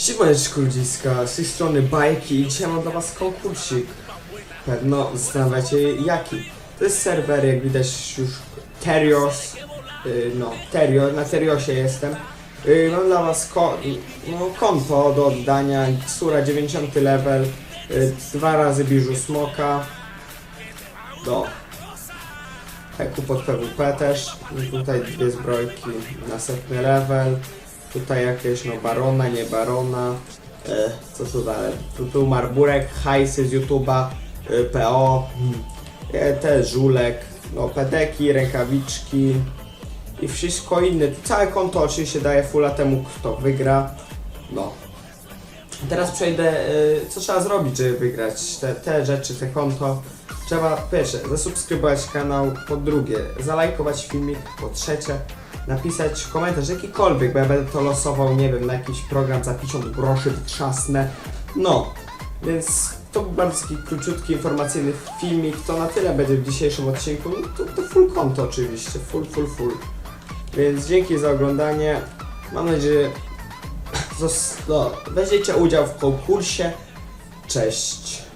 Siemaneczko ludziska, z tej strony Bajki i dzisiaj mam dla was konkursik. Pewno zastanawiacie jaki. To jest serwer, jak widać już Terios, yy, no Terio, na Teriosie jestem. Yy, mam dla was ko no, konto do oddania, Sura 90 level, yy, dwa razy biżu smoka, do Heku pod PWP też, I tutaj dwie zbrojki, następny level, tutaj jakieś no barona, nie barona, e, co tu dalej, tu, tu marburek, hajsy z YouTube'a, e, PO, hmm, e, żulek, no pedeki, rękawiczki i wszystko inne, całe konto oczywiście daje fulla temu kto wygra, no. Teraz przejdę, e, co trzeba zrobić, żeby wygrać te, te rzeczy, te konto. Trzeba pierwsze zasubskrybować kanał, po drugie zalajkować filmik, po trzecie napisać komentarz jakikolwiek, bo ja będę to losował, nie wiem, na jakiś program za 50 groszy. No, więc to był bardzo taki króciutki, informacyjny filmik, to na tyle będzie w dzisiejszym odcinku, no to, to full konto oczywiście, full, full, full. Więc dzięki za oglądanie, mam nadzieję, że no, weźmiecie udział w konkursie. Cześć.